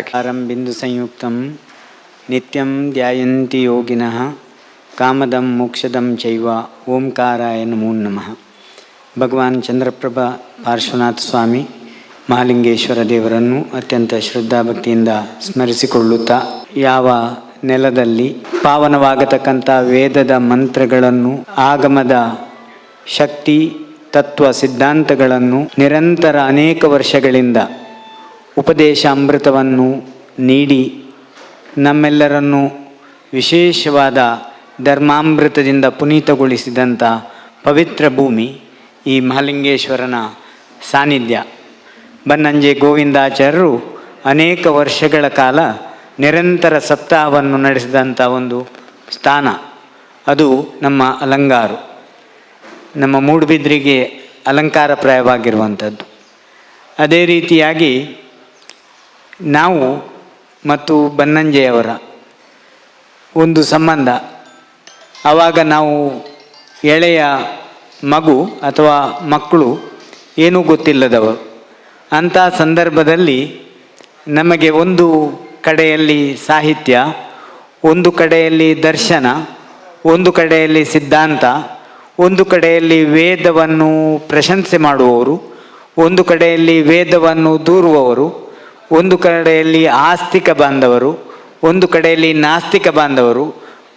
कारं बिन्दुसंयुक्तं नित्यं ध्यायन्ति योगिनः ಕಾಮದಂ ಮೋಕ್ಷದಂ ಚೈವ ಓಂಕಾರಾಯ ನಮೋ ನಮಃ ಭಗವಾನ್ ಚಂದ್ರಪ್ರಭ ಪಾರ್ಶ್ವನಾಥ ಸ್ವಾಮಿ ಮಹಾಲಿಂಗೇಶ್ವರ ದೇವರನ್ನು ಅತ್ಯಂತ ಶ್ರದ್ಧಾಭಕ್ತಿಯಿಂದ ಸ್ಮರಿಸಿಕೊಳ್ಳುತ್ತಾ ಯಾವ ನೆಲದಲ್ಲಿ ಪಾವನವಾಗತಕ್ಕಂಥ ವೇದದ ಮಂತ್ರಗಳನ್ನು ಆಗಮದ ಶಕ್ತಿ ತತ್ವ ಸಿದ್ಧಾಂತಗಳನ್ನು ನಿರಂತರ ಅನೇಕ ವರ್ಷಗಳಿಂದ ಉಪದೇಶ ಅಮೃತವನ್ನು ನೀಡಿ ನಮ್ಮೆಲ್ಲರನ್ನು ವಿಶೇಷವಾದ ಧರ್ಮಾಮೃತದಿಂದ ಪುನೀತಗೊಳಿಸಿದಂಥ ಪವಿತ್ರ ಭೂಮಿ ಈ ಮಹಾಲಿಂಗೇಶ್ವರನ ಸಾನ್ನಿಧ್ಯ. ಬನ್ನಂಜೆ ಗೋವಿಂದಾಚಾರ್ಯರು ಅನೇಕ ವರ್ಷಗಳ ಕಾಲ ನಿರಂತರ ಸಪ್ತಾಹವನ್ನು ನಡೆಸಿದಂಥ ಒಂದು ಸ್ಥಾನ. ಅದು ನಮ್ಮ ಅಲಂಗಾರು. ನಮ್ಮ ಮೂಡುಬಿದ್ರಿಗೆ ಅಲಂಕಾರಪ್ರಾಯವಾಗಿರುವಂಥದ್ದು. ಅದೇ ರೀತಿಯಾಗಿ ನಾವು ಮತ್ತು ಬನ್ನಂಜೆಯವರ ಒಂದು ಸಂಬಂಧ. ಆವಾಗ ನಾವು ಎಳೆಯ ಮಗು ಅಥವಾ ಮಕ್ಕಳು ಏನೂ ಗೊತ್ತಿಲ್ಲದವರು. ಅಂಥ ಸಂದರ್ಭದಲ್ಲಿ ನಮಗೆ ಒಂದು ಕಡೆಯಲ್ಲಿ ಸಾಹಿತ್ಯ, ಒಂದು ಕಡೆಯಲ್ಲಿ ದರ್ಶನ, ಒಂದು ಕಡೆಯಲ್ಲಿ ಸಿದ್ಧಾಂತ, ಒಂದು ಕಡೆಯಲ್ಲಿ ವೇದವನ್ನು ಪ್ರಶಂಸೆ ಮಾಡುವವರು, ಒಂದು ಕಡೆಯಲ್ಲಿ ವೇದವನ್ನು ದೂರುವವರು. ಒಂದು ಕಡೆಯಲ್ಲಿ ಆಸ್ತಿಕ ಬಾಂಧವರು, ಒಂದು ಕಡೆಯಲ್ಲಿ ನಾಸ್ತಿಕ ಬಾಂಧವರು,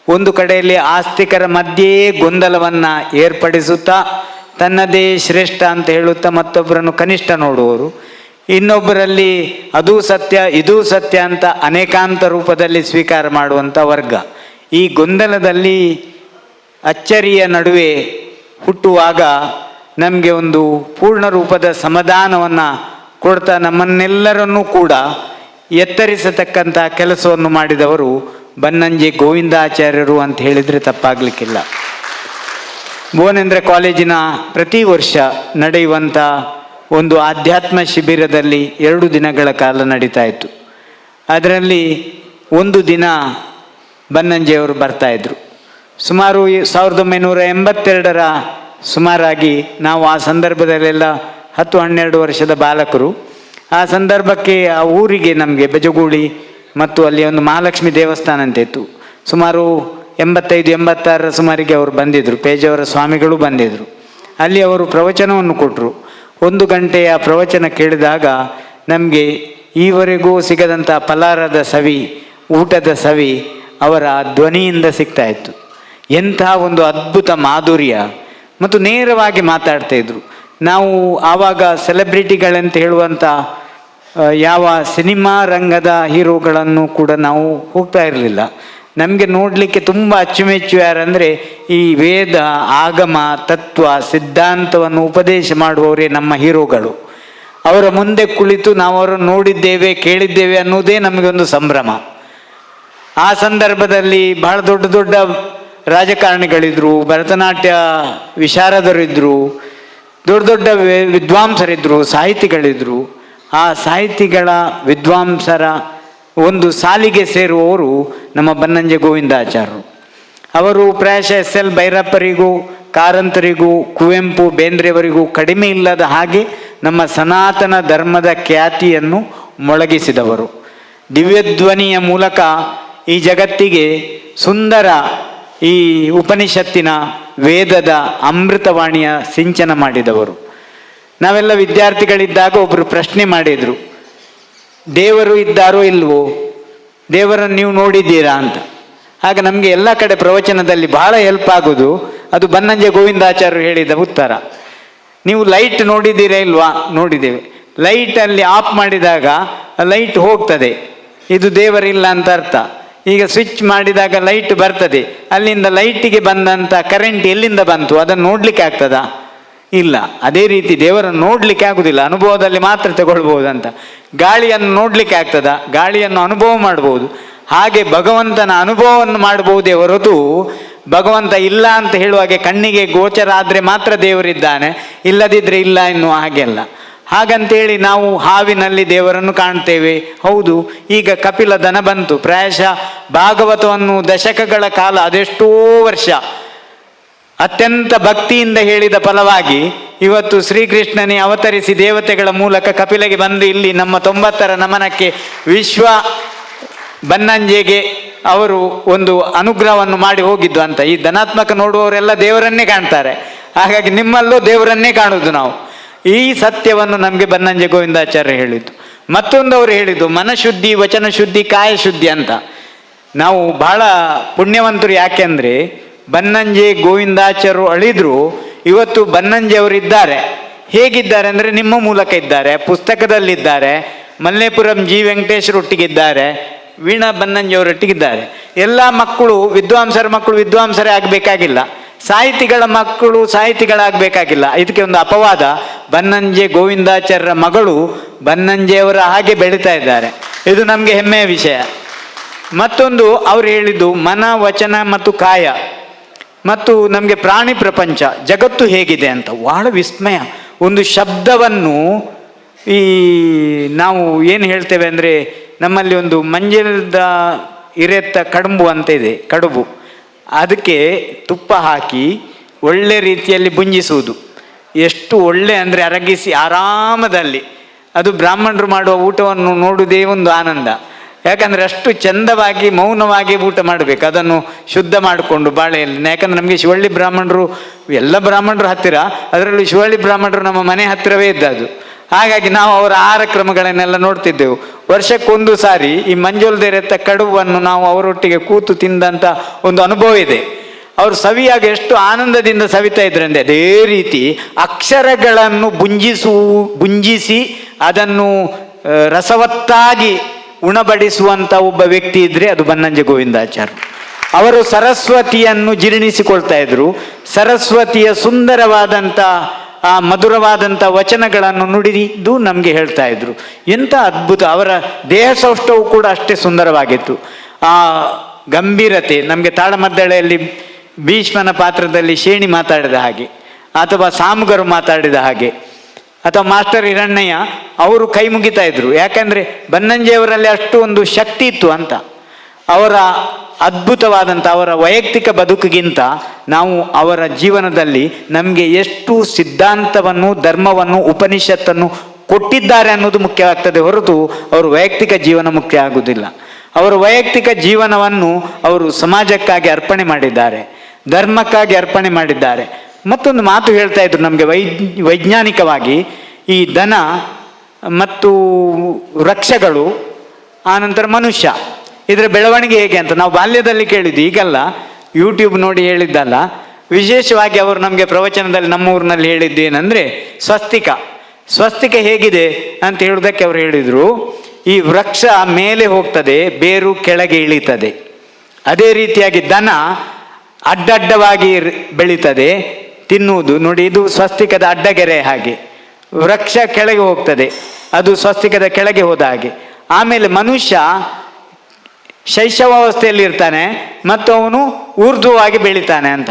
ಒಂದು ಕಡೆಯಲ್ಲಿ ಆಸ್ತಿಕರ ಮಧ್ಯೆಯೇ ಗೊಂದಲವನ್ನು ಏರ್ಪಡಿಸುತ್ತಾ ತನ್ನದೇ ಶ್ರೇಷ್ಠ ಅಂತ ಹೇಳುತ್ತಾ ಮತ್ತೊಬ್ಬರನ್ನು ಕನಿಷ್ಠ ನೋಡುವರು. ಇನ್ನೊಬ್ಬರಲ್ಲಿ ಅದೂ ಸತ್ಯ, ಇದೂ ಸತ್ಯ ಅಂತ ಅನೇಕಾಂತ ರೂಪದಲ್ಲಿ ಸ್ವೀಕಾರ ಮಾಡುವಂಥ ವರ್ಗ. ಈ ಗೊಂದಲದಲ್ಲಿ ಅಚ್ಚರಿಯ ನಡುವೆ ಹುಟ್ಟುವಾಗ ನಮಗೆ ಒಂದು ಪೂರ್ಣ ರೂಪದ ಸಮಾಧಾನವನ್ನು ಕೊಡ್ತಾ ನಮ್ಮನ್ನೆಲ್ಲರನ್ನೂ ಕೂಡ ಎತ್ತರಿಸತಕ್ಕಂಥ ಕೆಲಸವನ್ನು ಮಾಡಿದವರು ಬನ್ನಂಜೆ ಗೋವಿಂದಾಚಾರ್ಯರು ಅಂತ ಹೇಳಿದರೆ ತಪ್ಪಾಗಲಿಕ್ಕಿಲ್ಲ. ಭುವನೇಂದ್ರ ಕಾಲೇಜಿನ ಪ್ರತಿ ವರ್ಷ ನಡೆಯುವಂಥ ಒಂದು ಆಧ್ಯಾತ್ಮ ಶಿಬಿರದಲ್ಲಿ ಎರಡು ದಿನಗಳ ಕಾಲ ನಡೀತಾ ಇತ್ತು. ಅದರಲ್ಲಿ ಒಂದು ದಿನ ಬನ್ನಂಜೆಯವರು ಬರ್ತಾಯಿದ್ರು ಸುಮಾರು ಸಾವಿರದ ಒಂಬೈನೂರ ಎಂಬತ್ತೆರಡರ ಸುಮಾರಾಗಿ ನಾವು ಆ ಸಂದರ್ಭದಲ್ಲೆಲ್ಲ ಹತ್ತು ಹನ್ನೆರಡು ವರ್ಷದ ಬಾಲಕರು. ಆ ಸಂದರ್ಭಕ್ಕೆ ಆ ಊರಿಗೆ ನಮಗೆ ಬೆಜಗೂಳಿ ಮತ್ತು ಅಲ್ಲಿ ಒಂದು ಮಹಾಲಕ್ಷ್ಮಿ ದೇವಸ್ಥಾನ ಅಂತ ಇತ್ತು. ಸುಮಾರು ಎಂಬತ್ತೈದು, ಎಂಬತ್ತಾರರ ಸುಮಾರಿಗೆ ಅವರು ಬಂದಿದ್ದರು ಪೇಜವರ ಸ್ವಾಮಿಗಳು ಬಂದಿದ್ದರು ಅಲ್ಲಿ ಅವರು ಪ್ರವಚನವನ್ನು ಕೊಟ್ಟರು ಒಂದು ಗಂಟೆಯ ಪ್ರವಚನ ಕೇಳಿದಾಗ ನಮಗೆ ಈವರೆಗೂ ಸಿಗದಂಥ ಫಲಾರದ ಸವಿ, ಊಟದ ಸವಿ ಅವರ ಧ್ವನಿಯಿಂದ ಸಿಗ್ತಾ ಇತ್ತು. ಎಂಥ ಒಂದು ಅದ್ಭುತ ಮಾಧುರ್ಯ. ಮತ್ತು ನೇರವಾಗಿ ಮಾತಾಡ್ತಾ ಇದ್ರು. ನಾವು ಆವಾಗ ಸೆಲೆಬ್ರಿಟಿಗಳಂತ ಹೇಳುವಂಥ ಯಾವ ಸಿನಿಮಾ ರಂಗದ ಹೀರೋಗಳನ್ನು ಕೂಡ ನಾವು ಹೋಗ್ತಾ ಇರಲಿಲ್ಲ. ನಮಗೆ ನೋಡಲಿಕ್ಕೆ ತುಂಬ ಅಚ್ಚುಮೆಚ್ಚು ಯಾರಂದರೆ ಈ ವೇದ, ಆಗಮ, ತತ್ವ, ಸಿದ್ಧಾಂತವನ್ನು ಉಪದೇಶ ಮಾಡುವವರೇ ನಮ್ಮ ಹೀರೋಗಳು. ಅವರ ಮುಂದೆ ಕುಳಿತು ನಾವು ಅವರನ್ನು ನೋಡಿದ್ದೇವೆ, ಕೇಳಿದ್ದೇವೆ ಅನ್ನೋದೇ ನಮಗೊಂದು ಸಂಭ್ರಮ. ಆ ಸಂದರ್ಭದಲ್ಲಿ ಬಹಳ ದೊಡ್ಡ ದೊಡ್ಡ ರಾಜಕಾರಣಿಗಳಿದ್ರು, ಭರತನಾಟ್ಯ ವಿಶಾರದರಿದ್ದರು ದೊಡ್ಡ ದೊಡ್ಡ ವಿದ್ವಾಂಸರಿದ್ದರು ಸಾಹಿತಿಗಳಿದ್ದರು ಆ ಸಾಹಿತಿಗಳ ವಿದ್ವಾಂಸರ ಒಂದು ಸಾಲಿಗೆ ಸೇರುವವರು ನಮ್ಮ ಬನ್ನಂಜೆ ಗೋವಿಂದಾಚಾರ್ಯರು ಅವರು ಪ್ರಾಯಶಃ ಎಸ್ ಎಲ್ ಭೈರಪ್ಪರಿಗೂ, ಕಾರಂತರಿಗೂ, ಕುವೆಂಪು, ಬೇಂದ್ರೆಯವರಿಗೂ ಕಡಿಮೆ ಇಲ್ಲದ ಹಾಗೆ ನಮ್ಮ ಸನಾತನ ಧರ್ಮದ ಖ್ಯಾತಿಯನ್ನು ಮೊಳಗಿಸಿದವರು. ದಿವ್ಯಧ್ವನಿಯ ಮೂಲಕ ಈ ಜಗತ್ತಿಗೆ ಸುಂದರ ಈ ಉಪನಿಷತ್ತಿನ ವೇದದ ಅಮೃತವಾಣಿಯ ಸಿಂಚನ ಮಾಡಿದವರು. ನಾವೆಲ್ಲ ವಿದ್ಯಾರ್ಥಿಗಳಿದ್ದಾಗ ಒಬ್ಬರು ಪ್ರಶ್ನೆ ಮಾಡಿದರು. ದೇವರು ಇದ್ದಾರೋ ಇಲ್ವೋ? ದೇವರನ್ನು ನೀವು ನೋಡಿದ್ದೀರಾ ಅಂತ. ಆಗ ನಮಗೆ ಎಲ್ಲ ಕಡೆ ಪ್ರವಚನದಲ್ಲಿ ಬಹಳ ಹೆಲ್ಪ್ ಆಗೋದು. ಅದು ಬನ್ನಂಜೆ ಗೋವಿಂದಾಚಾರ್ಯರು ಹೇಳಿದ ಉತ್ತರ. ನೀವು ಲೈಟ್ ನೋಡಿದ್ದೀರಾ ಇಲ್ವಾ? ನೋಡಿದ್ದೇವೆ. ಲೈಟಲ್ಲಿ ಆಫ್ ಮಾಡಿದಾಗ ಲೈಟ್ ಹೋಗ್ತದೆ. ಇದು ದೇವರಿಲ್ಲ ಅಂತ ಅರ್ಥ. ಈಗ ಸ್ವಿಚ್ ಮಾಡಿದಾಗ ಲೈಟ್ ಬರ್ತದೆ. ಅಲ್ಲಿಂದ ಲೈಟಿಗೆ ಬಂದಂಥ ಕರೆಂಟ್ ಎಲ್ಲಿಂದ ಬಂತು? ಅದನ್ನು ನೋಡಲಿಕ್ಕೆ ಆಗ್ತದಾ? ಇಲ್ಲ. ಅದೇ ರೀತಿ ದೇವರನ್ನು ನೋಡಲಿಕ್ಕೆ ಆಗುದಿಲ್ಲ. ಅನುಭವದಲ್ಲಿ ಮಾತ್ರ ತಗೊಳ್ಬಹುದಂತ. ಗಾಳಿಯನ್ನು ನೋಡಲಿಕ್ಕೆ ಆಗ್ತದ. ಗಾಳಿಯನ್ನು ಅನುಭವ ಮಾಡಬಹುದು ಹಾಗೆ ಭಗವಂತನ ಅನುಭವವನ್ನು ಮಾಡಬಹುದೇ ಹೊರತು ಭಗವಂತ ಇಲ್ಲ ಅಂತ ಹೇಳುವಾಗೆ ಕಣ್ಣಿಗೆ ಗೋಚರ ಆದರೆ ಮಾತ್ರ ದೇವರಿದ್ದಾನೆ. ಇಲ್ಲದಿದ್ದರೆ ಇಲ್ಲ ಎನ್ನುವ ಹಾಗೆಲ್ಲ ಹಾಗಂತೇಳಿ ನಾವು ಹಾವಿನಲ್ಲಿ ದೇವರನ್ನು ಕಾಣ್ತೇವೆ. ಹೌದು, ಈಗ ಕಪಿಲ ದನ ಬಂತು. ಪ್ರಾಯಶಃ ಭಾಗವತವನ್ನು ದಶಕಗಳ ಕಾಲ ಅದೆಷ್ಟೋ ವರ್ಷ ಅತ್ಯಂತ ಭಕ್ತಿಯಿಂದ ಹೇಳಿದ ಫಲವಾಗಿ ಇವತ್ತು ಶ್ರೀಕೃಷ್ಣನೇ ಅವತರಿಸಿ ದೇವತೆಗಳ ಮೂಲಕ ಕಪಿಲಗೆ ಬಂದು ಇಲ್ಲಿ ನಮ್ಮ ತೊಂಬತ್ತರ ನಮನಕ್ಕೆ ವಿಶ್ವ ಬನ್ನಂಜೆಗೆ ಅವರು ಒಂದು ಅನುಗ್ರಹವನ್ನು ಮಾಡಿ ಹೋಗಿದ್ದು ಅಂತ. ಈ ಧನಾತ್ಮಕ ನೋಡುವವರೆಲ್ಲ ದೇವರನ್ನೇ ಕಾಣ್ತಾರೆ. ಹಾಗಾಗಿ ನಿಮ್ಮಲ್ಲೂ ದೇವರನ್ನೇ ಕಾಣುವುದು ನಾವು. ಈ ಸತ್ಯವನ್ನು ನಮಗೆ ಬನ್ನಂಜೆ ಗೋವಿಂದಾಚಾರ್ಯ ಹೇಳಿದ್ದು. ಮತ್ತೊಂದು ಅವರು ಹೇಳಿದ್ದು, ಮನಶುದ್ಧಿ ವಚನ ಶುದ್ಧಿ ಕಾಯ ಶುದ್ಧಿ ಅಂತ. ನಾವು ಬಹಳ ಪುಣ್ಯವಂತರು ಯಾಕೆಂದ್ರೆ ಬನ್ನಂಜೆ ಗೋವಿಂದಾಚಾರ್ಯರು ಅಳಿದ್ರು, ಇವತ್ತು ಬನ್ನಂಜೆ ಅವರು ಇದ್ದಾರೆ. ಹೇಗಿದ್ದಾರೆ ಅಂದರೆ, ನಿಮ್ಮ ಮೂಲಕ ಇದ್ದಾರೆ, ಪುಸ್ತಕದಲ್ಲಿದ್ದಾರೆ, ಮಲ್ಲೇಪುರಂ ಜಿ ವೆಂಕಟೇಶ್ವರ ಒಟ್ಟಿಗಿದ್ದಾರೆ ವೀಣಾ ಬನ್ನಂಜೆ ಅವರೊಟ್ಟಿಗಿದ್ದಾರೆ. ಎಲ್ಲ ಮಕ್ಕಳು, ವಿದ್ವಾಂಸರ ಮಕ್ಕಳು ವಿದ್ವಾಂಸರೇ ಆಗಬೇಕಾಗಿಲ್ಲ. ಸಾಹಿತಿಗಳ ಮಕ್ಕಳು ಸಾಹಿತಿಗಳಾಗಬೇಕಾಗಿಲ್ಲ. ಇದಕ್ಕೆ ಒಂದು ಅಪವಾದ. ಬನ್ನಂಜೆ ಗೋವಿಂದಾಚಾರ್ಯರ ಮಗಳು ಬನ್ನಂಜೆಯವರ ಹಾಗೆ ಬೆಳೀತಾ ಇದ್ದಾರೆ. ಇದು ನಮಗೆ ಹೆಮ್ಮೆಯ ವಿಷಯ. ಮತ್ತೊಂದು ಅವರು ಹೇಳಿದ್ದು ಮನ, ವಚನ ಮತ್ತು ಕಾಯ. ಮತ್ತು ನಮಗೆ ಪ್ರಾಣಿ ಪ್ರಪಂಚ, ಜಗತ್ತು ಹೇಗಿದೆ ಅಂತ. ಬಹಳ ವಿಸ್ಮಯ. ಒಂದು ಶಬ್ದವನ್ನು ಈ ನಾವು ಏನು ಹೇಳ್ತೇವೆ ಅಂದರೆ ನಮ್ಮಲ್ಲಿ ಒಂದು ಮಂಜಲದ ಇರೆತ್ತ ಕಡುಬು ಅಂತ ಇದೆ, ಕಡುಬು. ಅದಕ್ಕೆ ತುಪ್ಪ ಹಾಕಿ ಒಳ್ಳೆ ರೀತಿಯಲ್ಲಿ ಬುಂಜಿಸುವುದು ಎಷ್ಟು ಒಳ್ಳೆ ಅಂದರೆ ಅರಗಿಸಿ ಆರಾಮದಲ್ಲಿ. ಅದು ಬ್ರಾಹ್ಮಣರು ಮಾಡುವ ಊಟವನ್ನು ನೋಡುವುದೇ ಒಂದು ಆನಂದ. ಯಾಕಂದರೆ ಅಷ್ಟು ಚಂದವಾಗಿ, ಮೌನವಾಗಿ ಊಟ ಮಾಡಬೇಕು. ಅದನ್ನು ಶುದ್ಧ ಮಾಡಿಕೊಂಡು ಬಾಳೆಯಲ್ಲಿ. ಯಾಕಂದರೆ ನಮಗೆ ಶಿವಳ್ಳಿ ಬ್ರಾಹ್ಮಣರು, ಎಲ್ಲ ಬ್ರಾಹ್ಮಣರು ಹತ್ತಿರ, ಅದರಲ್ಲೂ ಶಿವಳ್ಳಿ ಬ್ರಾಹ್ಮಣರು ನಮ್ಮ ಮನೆ ಹತ್ತಿರವೇ ಇದ್ದದ್ದು. ಹಾಗಾಗಿ ನಾವು ಅವರ ಆಹಾರ ಕ್ರಮಗಳನ್ನೆಲ್ಲ ನೋಡ್ತಿದ್ದೆವು. ವರ್ಷಕ್ಕೊಂದು ಸಾರಿ ಈ ಮಂಜುಲ್ದೇರೆತ್ತ ಕಡುಬನ್ನು ನಾವು ಅವರೊಟ್ಟಿಗೆ ಕೂತು ತಿಂದಂಥ ಒಂದು ಅನುಭವ ಇದೆ. ಅವರು ಸವಿಯಾಗಿ ಎಷ್ಟು ಆನಂದದಿಂದ ಸವಿತಾ ಅಂದರೆ ಅದೇ ರೀತಿ ಅಕ್ಷರಗಳನ್ನು ಬುಂಜಿಸು ಬುಂಜಿಸಿ ಅದನ್ನು ರಸವತ್ತಾಗಿ ಉಣಬಡಿಸುವಂಥ ಒಬ್ಬ ವ್ಯಕ್ತಿ ಇದ್ದರೆ ಅದು ಬನ್ನಂಜೆ ಗೋವಿಂದಾಚಾರ್ಯ. ಅವರು ಸರಸ್ವತಿಯನ್ನು ಜೀರ್ಣಿಸಿಕೊಳ್ತಾ ಇದ್ರು. ಸರಸ್ವತಿಯ ಸುಂದರವಾದಂಥ ಆ ಮಧುರವಾದಂಥ ವಚನಗಳನ್ನು ನುಡಿದು ನಮಗೆ ಹೇಳ್ತಾ ಇದ್ರು. ಎಂಥ ಅದ್ಭುತ, ಅವರ ದೇಹ ಸೌಷ್ಠವು ಕೂಡ ಅಷ್ಟೇ ಸುಂದರವಾಗಿತ್ತು. ಆ ಗಂಭೀರತೆ, ನಮಗೆ ತಾಳಮದ್ದಳೆಯಲ್ಲಿ ಭೀಷ್ಮನ ಪಾತ್ರದಲ್ಲಿ ಶೇಣಿ ಮಾತಾಡಿದ ಹಾಗೆ, ಅಥವಾ ಸಾಮುಗರು ಮಾತಾಡಿದ ಹಾಗೆ, ಅಥವಾ ಮಾಸ್ಟರ್ ಹಿರಣ್ಣಯ್ಯ, ಅವರು ಕೈ ಮುಗಿತಾ ಇದ್ರು. ಯಾಕಂದ್ರೆ ಬನ್ನಂಜೆಯವರಲ್ಲಿ ಅಷ್ಟು ಒಂದು ಶಕ್ತಿ ಇತ್ತು ಅಂತ. ಅವರ ಅದ್ಭುತವಾದಂಥ ಅವರ ವೈಯಕ್ತಿಕ ಬದುಕಿಗಿಂತ ನಾವು ಅವರ ಜೀವನದಲ್ಲಿ ನಮಗೆ ಎಷ್ಟು ಸಿದ್ಧಾಂತವನ್ನು, ಧರ್ಮವನ್ನು, ಉಪನಿಷತ್ತನ್ನು ಕೊಟ್ಟಿದ್ದಾರೆ ಅನ್ನೋದು ಮುಖ್ಯವಾಗ್ತದೆ ಹೊರತು ಅವರು ವೈಯಕ್ತಿಕ ಜೀವನ ಮುಖ್ಯ ಆಗುವುದಿಲ್ಲ. ಅವರ ವೈಯಕ್ತಿಕ ಜೀವನವನ್ನು ಅವರು ಸಮಾಜಕ್ಕಾಗಿ ಅರ್ಪಣೆ ಮಾಡಿದ್ದಾರೆ, ಧರ್ಮಕ್ಕಾಗಿ ಅರ್ಪಣೆ ಮಾಡಿದ್ದಾರೆ. ಮತ್ತೊಂದು ಮಾತು ಹೇಳ್ತಾ ಇದ್ರು ನಮಗೆ ವೈ, ವೈಜ್ಞಾನಿಕವಾಗಿ, ಈ ದನ ಮತ್ತು ವೃಕ್ಷಗಳು ಆನಂತರ ಮನುಷ್ಯ. ಇದರ ಬೆಳವಣಿಗೆ ಹೇಗೆ ಅಂತ ನಾವು ಬಾಲ್ಯದಲ್ಲಿ ಕೇಳಿದ್ದು ಈಗಲ್ಲ. ಯೂಟ್ಯೂಬ್ ನೋಡಿ ಹೇಳಿದ್ದಲ್ಲ. ವಿಶೇಷವಾಗಿ ಅವರು ನಮಗೆ ಪ್ರವಚನದಲ್ಲಿ ನಮ್ಮ ಊರಿನಲ್ಲಿ ಹೇಳಿದ್ದು ಏನಂದರೆ, ಸ್ವಸ್ತಿಕ. ಸ್ವಸ್ತಿಕ ಹೇಗಿದೆ ಅಂತ ಹೇಳುವುದಕ್ಕೆ ಅವರು ಹೇಳಿದರು, ಈ ವೃಕ್ಷ ಮೇಲೆ ಹೋಗ್ತದೆ, ಬೇರು ಕೆಳಗೆ ಇಳಿತದೆ. ಅದೇ ರೀತಿಯಾಗಿ ದನ ಅಡ್ಡಡ್ಡವಾಗಿ ಬೆಳೀತದೆ, ತಿನ್ನುವುದು. ನೋಡಿ, ಇದು ಸ್ವಸ್ತಿಕದ ಅಡ್ಡಗೆರೆ ಹಾಗೆ. ವೃಕ್ಷ ಕೆಳಗೆ ಹೋಗ್ತದೆ, ಅದು ಸ್ವಸ್ತಿಕದ ಕೆಳಗೆ ಹೋದ ಹಾಗೆ. ಆಮೇಲೆ ಮನುಷ್ಯ ಶೈಶವಾವಸ್ಥೆಯಲ್ಲಿ ಇರ್ತಾನೆ ಮತ್ತು ಅವನು ಊರ್ಧ್ವವಾಗಿ ಬೆಳಿತಾನೆ ಅಂತ.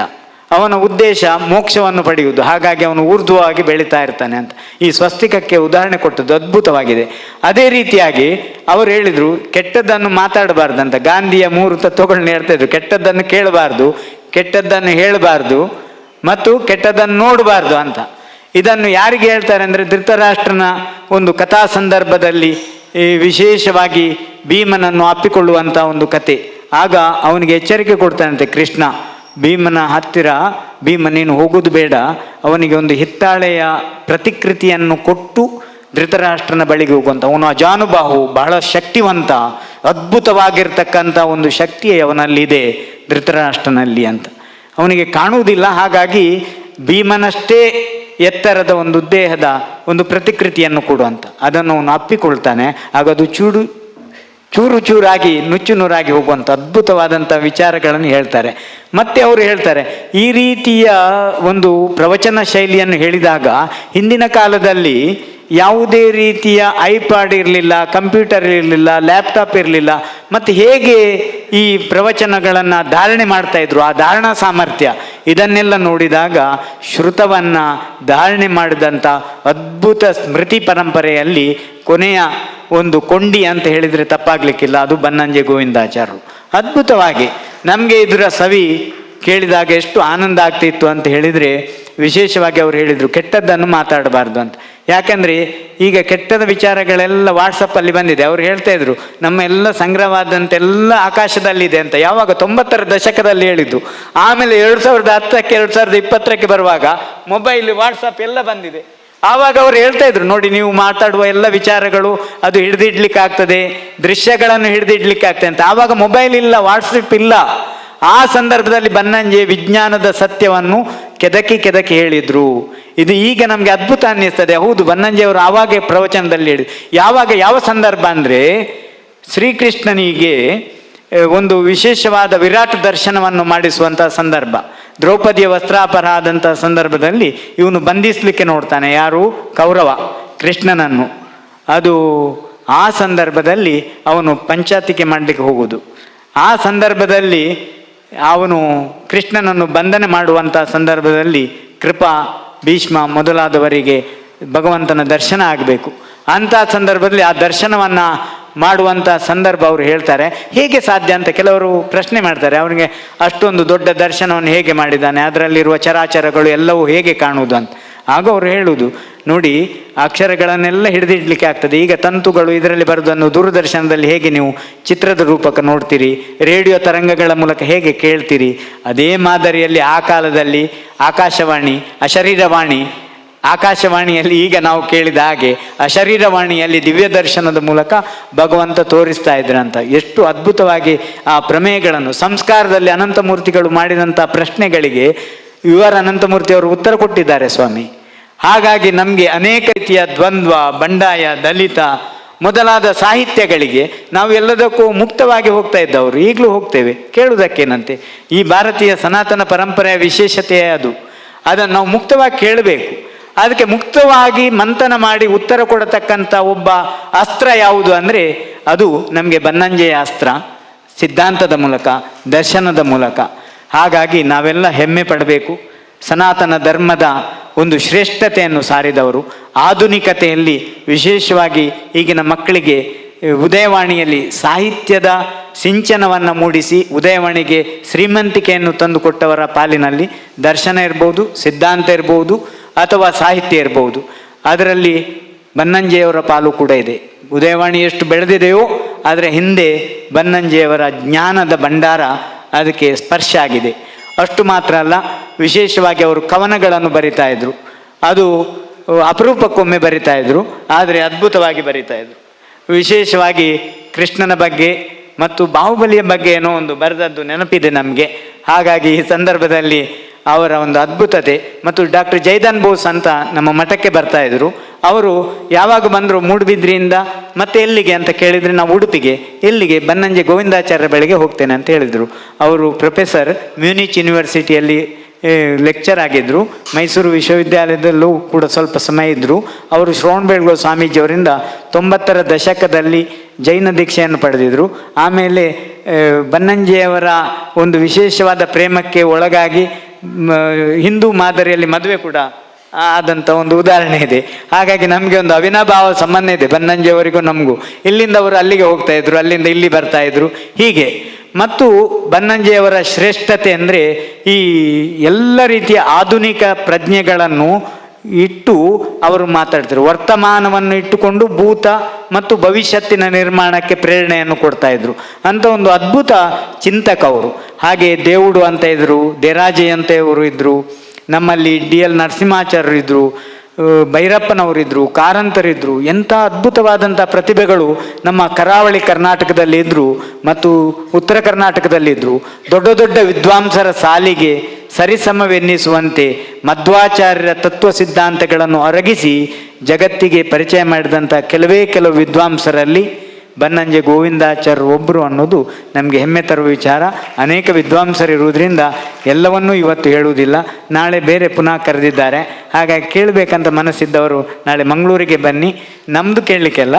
ಅವನ ಉದ್ದೇಶ ಮೋಕ್ಷವನ್ನು ಪಡೆಯುವುದು. ಹಾಗಾಗಿ ಅವನು ಊರ್ಧ್ವವಾಗಿ ಬೆಳೀತಾ ಇರ್ತಾನೆ ಅಂತ. ಈ ಸ್ವಸ್ತಿಕಕ್ಕೆ ಉದಾಹರಣೆ ಕೊಟ್ಟದ್ದು ಅದ್ಭುತವಾಗಿದೆ. ಅದೇ ರೀತಿಯಾಗಿ ಅವರು ಹೇಳಿದರು, ಕೆಟ್ಟದ್ದನ್ನು ಮಾತಾಡಬಾರ್ದಂತ. ಗಾಂಧಿಯ ಮೂರು ತತ್ವಗಳನ್ನ ಹೇಳ್ತಾ ಇದ್ರು ಕೆಟ್ಟದ್ದನ್ನು ಕೇಳಬಾರ್ದು, ಕೆಟ್ಟದ್ದನ್ನು ಹೇಳಬಾರ್ದು ಮತ್ತು ಕೆಟ್ಟದ್ದನ್ನು ನೋಡಬಾರ್ದು ಅಂತ. ಇದನ್ನು ಯಾರಿಗೆ ಹೇಳ್ತಾರೆ ಅಂದರೆ ಧೃತರಾಷ್ಟ್ರನ ಒಂದು ಕಥಾ ಸಂದರ್ಭದಲ್ಲಿ ವಿಶೇಷವಾಗಿ ಭೀಮನನ್ನು ಅಪ್ಪಿಕೊಳ್ಳುವಂಥ ಒಂದು ಕತೆ. ಆಗ ಅವನಿಗೆ ಎಚ್ಚರಿಕೆ ಕೊಡ್ತಾನಂತೆ ಕೃಷ್ಣ, ಭೀಮನ ಹತ್ತಿರ, ಭೀಮ ನೀನು ಹೋಗೋದು ಬೇಡ. ಅವನಿಗೆ ಒಂದು ಹಿತ್ತಾಳೆಯ ಪ್ರತಿಕೃತಿಯನ್ನು ಕೊಟ್ಟು ಧೃತರಾಷ್ಟ್ರನ ಬಳಿಗೆ ಹೋಗುವಂಥ ಅವನು ಅಜಾನುಬಾಹು ಬಹಳ ಶಕ್ತಿವಂತ ಅದ್ಭುತವಾಗಿರ್ತಕ್ಕಂಥ ಒಂದು ಶಕ್ತಿ ಅವನಲ್ಲಿದೆ, ಧೃತರಾಷ್ಟ್ರನಲ್ಲಿ ಅಂತ. ಅವನಿಗೆ ಕಾಣುವುದಿಲ್ಲ, ಹಾಗಾಗಿ ಭೀಮನಷ್ಟೇ ಎತ್ತರದ ಒಂದು ದೇಹದ ಒಂದು ಪ್ರತಿಕೃತಿಯನ್ನು ಕೊಡುವಂಥ ಅದನ್ನು ಅವನು ಅಪ್ಪಿಕೊಳ್ತಾನೆ, ಆಗ ಅದು ಚೂಡು ಚೂರು ಚೂರಾಗಿ, ನುಚ್ಚು ನೂರಾಗಿ ಹೋಗುವಂಥ ಅದ್ಭುತವಾದಂಥ ವಿಚಾರಗಳನ್ನು ಹೇಳ್ತಾರೆ. ಮತ್ತೆ ಅವರು ಹೇಳ್ತಾರೆ, ಈ ರೀತಿಯ ಒಂದು ಪ್ರವಚನ ಶೈಲಿಯನ್ನು ಹೇಳಿದಾಗ ಹಿಂದಿನ ಕಾಲದಲ್ಲಿ ಯಾವುದೇ ರೀತಿಯ ಐಪಾಡ್ ಇರಲಿಲ್ಲ, ಕಂಪ್ಯೂಟರ್ ಇರಲಿಲ್ಲ, ಲ್ಯಾಪ್ಟಾಪ್ ಇರಲಿಲ್ಲ, ಮತ್ತು ಹೇಗೆ ಈ ಪ್ರವಚನಗಳನ್ನು ಧಾರಣೆ ಮಾಡ್ತಾ ಇದ್ರು, ಆ ಧಾರಣಾ ಸಾಮರ್ಥ್ಯ, ಇದನ್ನೆಲ್ಲ ನೋಡಿದಾಗ ಶ್ರುತವನ್ನು ಧಾರಣೆ ಮಾಡಿದಂಥ ಅದ್ಭುತ ಸ್ಮೃತಿ ಪರಂಪರೆಯಲ್ಲಿ ಕೊನೆಯ ಒಂದು ಕೊಂಡಿ ಅಂತ ಹೇಳಿದರೆ ತಪ್ಪಾಗ್ಲಿಕ್ಕಿಲ್ಲ, ಅದು ಬನ್ನಂಜೆ ಗೋವಿಂದಾಚಾರ್ಯರು ಅದ್ಭುತವಾಗಿ ನಮಗೆ ಇದರ ಸವಿ ಕೇಳಿದಾಗ ಎಷ್ಟು ಆನಂದ ಆಗ್ತಿತ್ತು ಅಂತ ಹೇಳಿದರೆ ವಿಶೇಷವಾಗಿ ಅವರು ಹೇಳಿದರು, ಕೆಟ್ಟದ್ದನ್ನು ಮಾತಾಡಬಾರ್ದು ಅಂತ. ಯಾಕಂದರೆ ಈಗ ಕೆಟ್ಟದ ವಿಚಾರಗಳೆಲ್ಲ ವಾಟ್ಸಪ್ಪಲ್ಲಿ ಬಂದಿದೆ, ಅವ್ರು ಹೇಳ್ತಾ ಇದ್ರು, ನಮ್ಮ ಎಲ್ಲ ಸಂಗ್ರಹವಾದಂತೆಲ್ಲ ಆಕಾಶದಲ್ಲಿದೆ ಅಂತ. ಯಾವಾಗ ತೊಂಬತ್ತರ ದಶಕದಲ್ಲಿ ಹೇಳಿದ್ದು. ಆಮೇಲೆ ಎರಡು ಸಾವಿರದ ಹತ್ತಕ್ಕೆ, ಎರಡು ಸಾವಿರದ ಇಪ್ಪತ್ತಕ್ಕೆ ಬರುವಾಗ ಮೊಬೈಲ್ ವಾಟ್ಸಪ್ ಎಲ್ಲ ಬಂದಿದೆ. ಆವಾಗ ಅವ್ರು ಹೇಳ್ತಾ ಇದ್ರು, ನೋಡಿ, ನೀವು ಮಾತಾಡುವ ಎಲ್ಲ ವಿಚಾರಗಳು ಅದು ಹಿಡಿದಿಡ್ಲಿಕ್ಕೆ ಆಗ್ತದೆ ದೃಶ್ಯಗಳನ್ನು ಹಿಡಿದಿಡ್ಲಿಕ್ಕೆ ಆಗ್ತದೆ ಅಂತ. ಆವಾಗ ಮೊಬೈಲ್ ಇಲ್ಲ ವಾಟ್ಸಪ್ ಇಲ್ಲ. ಆ ಸಂದರ್ಭದಲ್ಲಿ ಬನ್ನಂಜೆ ವಿಜ್ಞಾನದ ಸತ್ಯವನ್ನು ಕೆದಕಿ ಕೆದಕಿ ಹೇಳಿದ್ರು. ಇದು ಈಗ ನಮಗೆ ಅದ್ಭುತ ಅನ್ನಿಸ್ತದೆ. ಹೌದು, ಬನ್ನಂಜೆ ಅವರು ಆವಾಗ ಪ್ರವಚನದಲ್ಲಿ ಹೇಳಿ ಯಾವಾಗ, ಯಾವ ಸಂದರ್ಭ ಅಂದರೆ, ಶ್ರೀಕೃಷ್ಣನಿಗೆ ಒಂದು ವಿಶೇಷವಾದ ವಿರಾಟ್ ದರ್ಶನವನ್ನು ಮಾಡಿಸುವಂತಹ ಸಂದರ್ಭ. ದ್ರೌಪದಿಯ ವಸ್ತ್ರಾಪರ ಆದಂತಹ ಸಂದರ್ಭದಲ್ಲಿ ಇವನು ಬಂಧಿಸಲಿಕ್ಕೆ ನೋಡ್ತಾನೆ. ಯಾರು? ಕೌರವ, ಕೃಷ್ಣನನ್ನು. ಅದು ಆ ಸಂದರ್ಭದಲ್ಲಿ ಅವನು ಪಂಚಾತಿಕೆ ಮಾಡಲಿಕ್ಕೆ ಹೋಗುವುದು. ಆ ಸಂದರ್ಭದಲ್ಲಿ ಅವನು ಕೃಷ್ಣನನ್ನು ಬಂಧನೆ ಮಾಡುವಂಥ ಸಂದರ್ಭದಲ್ಲಿ ಕೃಪಾ, ಭೀಷ್ಮ ಮೊದಲಾದವರಿಗೆ ಭಗವಂತನ ದರ್ಶನ ಆಗಬೇಕು. ಅಂಥ ಸಂದರ್ಭದಲ್ಲಿ ಆ ದರ್ಶನವನ್ನು ಮಾಡುವಂಥ ಸಂದರ್ಭ ಅವರು ಹೇಳ್ತಾರೆ. ಹೇಗೆ ಸಾಧ್ಯ ಅಂತ ಕೆಲವರು ಪ್ರಶ್ನೆ ಮಾಡ್ತಾರೆ. ಅವನಿಗೆ ಅಷ್ಟೊಂದು ದೊಡ್ಡ ದರ್ಶನವನ್ನು ಹೇಗೆ ಮಾಡಿದ್ದಾನೆ, ಅದರಲ್ಲಿರುವ ಚರಾಚರಗಳು ಎಲ್ಲವೂ ಹೇಗೆ ಕಾಣುವುದು ಅಂತ. ಆಗ ಅವರು ಹೇಳುವುದು ನೋಡಿ, ಅಕ್ಷರಗಳನ್ನೆಲ್ಲ ಹಿಡಿದಿಡ್ಲಿಕ್ಕೆ ಆಗ್ತದೆ. ಈಗ ತಂತುಗಳು ಇದರಲ್ಲಿ ಬರೋದನ್ನು ದೂರದರ್ಶನದಲ್ಲಿ ಹೇಗೆ ನೀವು ಚಿತ್ರದ ರೂಪಕ ನೋಡ್ತೀರಿ, ರೇಡಿಯೋ ತರಂಗಗಳ ಮೂಲಕ ಹೇಗೆ ಕೇಳ್ತೀರಿ, ಅದೇ ಮಾದರಿಯಲ್ಲಿ ಆ ಕಾಲದಲ್ಲಿ ಆಕಾಶವಾಣಿ, ಅಶರೀರವಾಣಿ ಆಕಾಶವಾಣಿಯಲ್ಲಿ ಈಗ ನಾವು ಕೇಳಿದ ಹಾಗೆ ಅಶರೀರವಾಣಿಯಲ್ಲಿ ದಿವ್ಯ ದರ್ಶನದ ಮೂಲಕ ಭಗವಂತ ತೋರಿಸ್ತಾ ಇದ್ರಂತ. ಎಷ್ಟು ಅದ್ಭುತವಾಗಿ ಆ ಪ್ರಮೇಯಗಳನ್ನು, ಸಂಸ್ಕಾರದಲ್ಲಿ ಅನಂತಮೂರ್ತಿಗಳು ಮಾಡಿದಂಥ ಪ್ರಶ್ನೆಗಳಿಗೆ ಇವರ ಅನಂತಮೂರ್ತಿಯವರು ಉತ್ತರ ಕೊಟ್ಟಿದ್ದಾರೆ ಸ್ವಾಮಿ. ಹಾಗಾಗಿ ನಮಗೆ ಅನೇಕ ರೀತಿಯ ದ್ವಂದ್ವ, ಬಂಡಾಯ, ದಲಿತ ಮೊದಲಾದ ಸಾಹಿತ್ಯಗಳಿಗೆ ನಾವು ಎಲ್ಲದಕ್ಕೂ ಮುಕ್ತವಾಗಿ ಹೋಗ್ತಾ ಇದ್ದವರು, ಈಗಲೂ ಹೋಗ್ತೇವೆ. ಕೇಳುವುದಕ್ಕೇನಂತೆ? ಈ ಭಾರತೀಯ ಸನಾತನ ಪರಂಪರೆಯ ವಿಶೇಷತೆಯೇ ಅದು. ಅದನ್ನು ನಾವು ಮುಕ್ತವಾಗಿ ಕೇಳಬೇಕು. ಅದಕ್ಕೆ ಮುಕ್ತವಾಗಿ ಮಂಥನ ಮಾಡಿ ಉತ್ತರ ಕೊಡತಕ್ಕಂಥ ಒಬ್ಬ ಅಸ್ತ್ರ ಯಾವುದು ಅಂದರೆ ಅದು ನಮಗೆ ಬನ್ನಂಜೆಯ ಅಸ್ತ್ರ, ಸಿದ್ಧಾಂತದ ಮೂಲಕ, ದರ್ಶನದ ಮೂಲಕ. ಹಾಗಾಗಿ ನಾವೆಲ್ಲ ಹೆಮ್ಮೆ ಪಡಬೇಕು. ಸನಾತನ ಧರ್ಮದ ಒಂದು ಶ್ರೇಷ್ಠತೆಯನ್ನು ಸಾರಿದವರು. ಆಧುನಿಕತೆಯಲ್ಲಿ ವಿಶೇಷವಾಗಿ ಈಗಿನ ಮಕ್ಕಳಿಗೆ ಉದಯವಾಣಿಯಲ್ಲಿ ಸಾಹಿತ್ಯದ ಸಿಂಚನವನ್ನು ಮೂಡಿಸಿ ಉದಯವಾಣಿಗೆ ಶ್ರೀಮಂತಿಕೆಯನ್ನು ತಂದುಕೊಟ್ಟವರ ಪಾಲಿನಲ್ಲಿ ದರ್ಶನ ಇರ್ಬೋದು, ಸಿದ್ಧಾಂತ ಇರ್ಬೋದು ಅಥವಾ ಸಾಹಿತ್ಯ ಇರ್ಬೋದು. ಅದರಲ್ಲಿ ಬನ್ನಂಜೆಯವರ ಪಾಲು ಕೂಡ ಇದೆ. ಉದಯವಾಣಿ ಎಷ್ಟು ಬೆಳೆದಿದೆಯೋ ಅದರ ಹಿಂದೆ ಬನ್ನಂಜೆಯವರ ಜ್ಞಾನದ ಭಂಡಾರ ಅದಕ್ಕೆ ಸ್ಪರ್ಶ ಆಗಿದೆ. ಅಷ್ಟು ಮಾತ್ರ ಅಲ್ಲ, ವಿಶೇಷವಾಗಿ ಅವರು ಕವನಗಳನ್ನು ಬರಿತಾ ಇದ್ರು. ಅದು ಅಪರೂಪಕ್ಕೊಮ್ಮೆ ಬರಿತಾ ಇದ್ರು, ಆದರೆ ಅದ್ಭುತವಾಗಿ ಬರಿತಾ ಇದ್ರು. ವಿಶೇಷವಾಗಿ ಕೃಷ್ಣನ ಬಗ್ಗೆ ಮತ್ತು ಬಾಹುಬಲಿಯ ಬಗ್ಗೆ ಏನೋ ಒಂದು ಬರೆದದ್ದು ನೆನಪಿದೆ ನಮಗೆ. ಹಾಗಾಗಿ ಈ ಸಂದರ್ಭದಲ್ಲಿ ಅವರ ಒಂದು ಅದ್ಭುತತೆ. ಮತ್ತು ಡಾಕ್ಟರ್ ಜೈದಾನ್ ಬೋಸ್ ಅಂತ ನಮ್ಮ ಮಠಕ್ಕೆ ಬರ್ತಾ ಇದ್ರು. ಅವರು ಯಾವಾಗ ಬಂದರು ಮೂಡುಬಿದ್ರಿಯಿಂದ, ಮತ್ತೆ ಎಲ್ಲಿಗೆ ಅಂತ ಕೇಳಿದರೆ ನಾವು ಉಡುಪಿಗೆ, ಎಲ್ಲಿಗೆ? ಬನ್ನಂಜೆ ಗೋವಿಂದಾಚಾರ್ಯ ಬಳಿಗೆ ಹೋಗ್ತೇನೆ ಅಂತ ಹೇಳಿದರು. ಅವರು ಪ್ರೊಫೆಸರ್ ಮ್ಯೂನಿಚ್ ಯೂನಿವರ್ಸಿಟಿಯಲ್ಲಿ ಲೆಕ್ಚರ್ ಆಗಿದ್ದರು ಮೈಸೂರು ವಿಶ್ವವಿದ್ಯಾಲಯದಲ್ಲೂ ಕೂಡ ಸ್ವಲ್ಪ ಸಮಯ ಇದ್ದರು ಅವರು ಶ್ರವಣಬೆಳಗೊಳ ಸ್ವಾಮೀಜಿಯವರಿಂದ ತೊಂಬತ್ತರ ದಶಕದಲ್ಲಿ ಜೈನ ದೀಕ್ಷೆಯನ್ನು ಪಡೆದಿದ್ದರು ಆಮೇಲೆ ಬನ್ನಂಜೆಯವರ ಒಂದು ವಿಶೇಷವಾದ ಪ್ರೇಮಕ್ಕೆ ಒಳಗಾಗಿ ಹಿಂದೂ ಮಾದರಿಯಲ್ಲಿ ಮದುವೆ ಕೂಡ ಆದಂಥ ಒಂದು ಉದಾಹರಣೆ ಇದೆ. ಹಾಗಾಗಿ ನಮಗೆ ಒಂದು ಅವಿನಾಭಾವ ಸಂಬಂಧ ಇದೆ. ಬನ್ನಂಜೆಯವರಿಗೂ ನಮಗೂ. ಇಲ್ಲಿಂದ ಅವರು ಅಲ್ಲಿಗೆ ಹೋಗ್ತಾ ಇದ್ರು, ಅಲ್ಲಿಂದ ಇಲ್ಲಿ ಬರ್ತಾ ಇದ್ರು. ಹೀಗೆ. ಮತ್ತು ಬನ್ನಂಜೆಯವರ ಶ್ರೇಷ್ಠತೆ ಅಂದರೆ ಈ ಎಲ್ಲ ರೀತಿಯ ಆಧುನಿಕ ಪ್ರಜ್ಞೆಗಳನ್ನು ಇಟ್ಟು ಅವರು ಮಾತಾಡ್ತಾರೆ ವರ್ತಮಾನವನ್ನು ಇಟ್ಟುಕೊಂಡು ಭೂತ ಮತ್ತು ಭವಿಷ್ಯತ್ತಿನ ನಿರ್ಮಾಣಕ್ಕೆ ಪ್ರೇರಣೆಯನ್ನು ಕೊಡ್ತಾ ಇದ್ರು. ಅಂತ ಒಂದು ಅದ್ಭುತ ಚಿಂತಕ ಅವರು. ಹಾಗೆ ದೇವುಡು ಅಂತ ಇದ್ರು, ದೇರಾಜೆ ಅಂತ ಇವರು ಇದ್ರು, ನಮ್ಮಲ್ಲಿ ಡಿ ಎಲ್ ನರಸಿಂಹಾಚಾರ್ಯರು ಇದ್ರು ಭೈರಪ್ಪನವರಿದ್ರು ಕಾರಂತರಿದ್ದರು ಎಂಥ ಅದ್ಭುತವಾದಂಥ ಪ್ರತಿಭೆಗಳು ನಮ್ಮ ಕರಾವಳಿ ಕರ್ನಾಟಕದಲ್ಲಿ ಇದ್ದರು ಮತ್ತು ಉತ್ತರ ಕರ್ನಾಟಕದಲ್ಲಿದ್ದರು ದೊಡ್ಡ ದೊಡ್ಡ ವಿದ್ವಾಂಸರ ಸಾಲಿಗೆ ಸರಿಸಮವೆನ್ನಿಸುವಂತೆ ಮಧ್ವಾಚಾರ್ಯರ ತತ್ವ ಸಿದ್ಧಾಂತಗಳನ್ನು ಅರಗಿಸಿ ಜಗತ್ತಿಗೆ ಪರಿಚಯ ಮಾಡಿದಂಥ ಕೆಲವೇ ಕೆಲವು ವಿದ್ವಾಂಸರಲ್ಲಿ ಬನ್ನಂಜೆ ಗೋವಿಂದಾಚಾರ್ಯರು ಒಬ್ಬರು ಅನ್ನೋದು ನಮಗೆ ಹೆಮ್ಮೆ ತರುವ ವಿಚಾರ. ಅನೇಕ ವಿದ್ವಾಂಸರಿರುವುದರಿಂದ ಎಲ್ಲವನ್ನೂ ಇವತ್ತು ಹೇಳುವುದಿಲ್ಲ. ನಾಳೆ ಬೇರೆ ಪುನಃ ಕರೆದಿದ್ದಾರೆ. ಹಾಗಾಗಿ ಕೇಳಬೇಕಂತ ಮನಸ್ಸಿದ್ದವರು ನಾಳೆ ಮಂಗಳೂರಿಗೆ ಬನ್ನಿ. ನಮ್ಮದು ಕೇಳಲಿಕ್ಕೆಲ್ಲ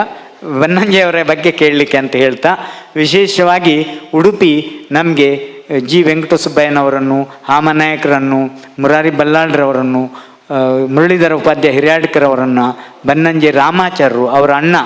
ಬನ್ನಂಜೆಯವರ ಬಗ್ಗೆ ಕೇಳಲಿಕ್ಕೆ ಅಂತ ಹೇಳ್ತಾ, ವಿಶೇಷವಾಗಿ ಉಡುಪಿ ನಮಗೆ ಜಿ ವೆಂಕಟಸುಬ್ಬಯ್ಯನವರನ್ನು ಹಾಮನಾಯಕರನ್ನು, ಮುರಾರಿ ಬಲ್ಲಾಳ್ರವರನ್ನು ಮುರಳೀಧರ ಉಪಾಧ್ಯಾಯ ಹಿರಿಯಾಡ್ಕರ್ ಅವರನ್ನು, ಬನ್ನಂಜೆ ರಾಮಾಚಾರ್ಯರು ಅವರ ಅಣ್ಣ,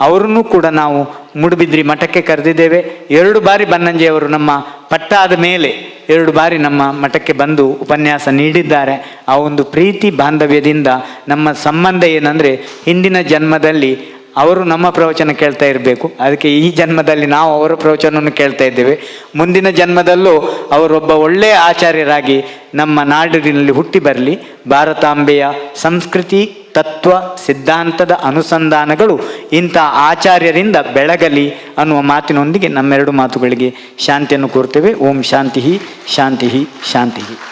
ಅವರನ್ನು ಕೂಡ ನಾವು ಮೂಡುಬಿದ್ರಿ ಮಠಕ್ಕೆ ಕರೆದಿದ್ದೇವೆ. ಎರಡು ಬಾರಿ ಬನ್ನಂಜೆಯವರು ನಮ್ಮ ಪಟ್ಟಾದ ಮೇಲೆ ಎರಡು ಬಾರಿ ನಮ್ಮ ಮಠಕ್ಕೆ ಬಂದು ಉಪನ್ಯಾಸ ನೀಡಿದ್ದಾರೆ. ಆ ಒಂದು ಪ್ರೀತಿ ಬಾಂಧವ್ಯದಿಂದ ನಮ್ಮ ಸಂಬಂಧ ಏನಂದರೆ ಹಿಂದಿನ ಜನ್ಮದಲ್ಲಿ ಅವರು ನಮ್ಮ ಪ್ರವಚನ ಕೇಳ್ತಾ ಇರಬೇಕು. ಅದಕ್ಕೆ ಈ ಜನ್ಮದಲ್ಲಿ ನಾವು ಅವರ ಪ್ರವಚನವನ್ನು ಕೇಳ್ತಾ ಇದ್ದೇವೆ. ಮುಂದಿನ ಜನ್ಮದಲ್ಲೂ ಅವರೊಬ್ಬ ಒಳ್ಳೆಯ ಆಚಾರ್ಯರಾಗಿ ನಮ್ಮ ನಾಡಿನಲ್ಲಿ ಹುಟ್ಟಿ ಬರಲಿ. ಭಾರತಾಂಬೆಯ ಸಂಸ್ಕೃತಿ, ತತ್ವ, ಸಿದ್ಧಾಂತದ ಅನುಸಂಧಾನಗಳು ಇಂಥ ಆಚಾರ್ಯರಿಂದ ಬೆಳಗಲಿ ಅನ್ನುವ ಮಾತಿನೊಂದಿಗೆ ನಮ್ಮೆರಡು ಮಾತುಗಳಿಗೆ ಶಾಂತಿಯನ್ನು ಕೋರ್ತೇವೆ. ಓಂ ಶಾಂತಿ ಶಾಂತಿ ಶಾಂತಿ